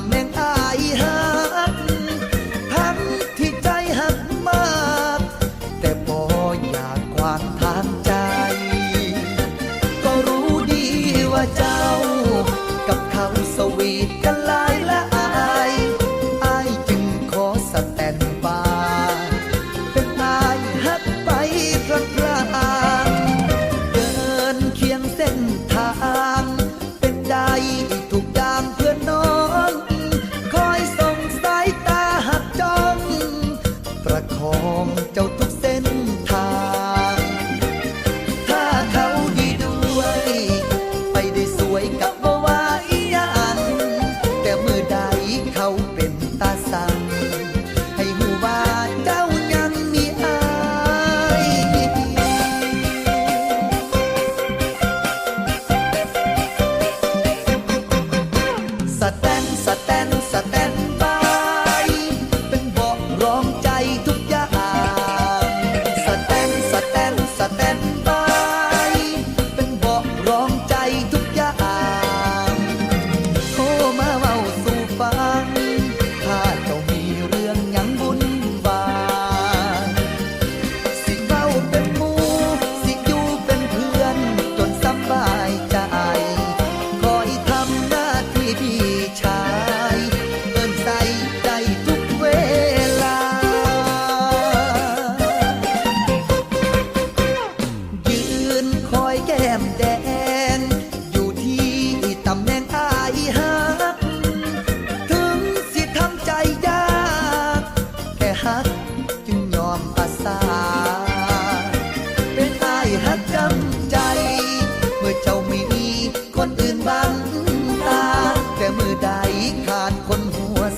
ำแหน่งอายหักทั้งที่ใจหักมาก แต่พออยากความทางใจ ก็รู้ดีว่าเจ้า กับเขาสวีทกันลา ร้อ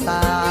สา